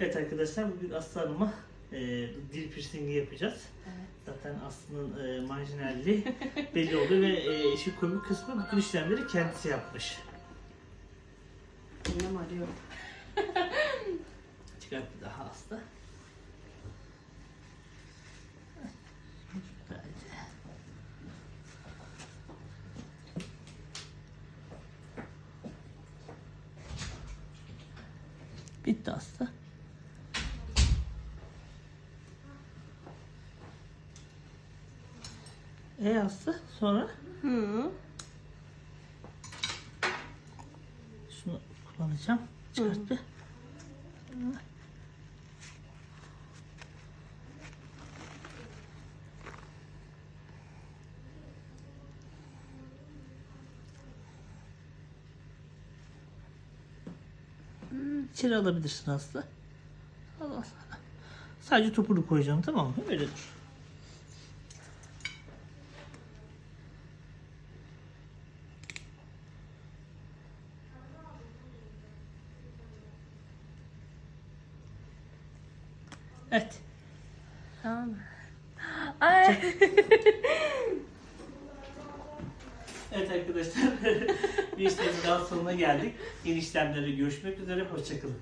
Evet arkadaşlar bugün Aslı Hanım'a e, dil piercingi yapacağız. Evet. Zaten Aslı'nın e, marjinalliği belli oldu ve e, işin komik kısmı bütün işlemleri kendisi yapmış. Annem arıyor. Çıkart bir daha Aslı. Bitti Aslı. E Aslı sonra Hı. şunu kullanacağım. Çıkart bir. İçeri alabilirsin Aslı. Sadece topunu koyacağım tamam mı? Öyle dur. Evet. Tamam. Ay. Evet arkadaşlar. bir işlemin daha sonuna geldik. Yeni işlemlerde görüşmek üzere. Hoşçakalın.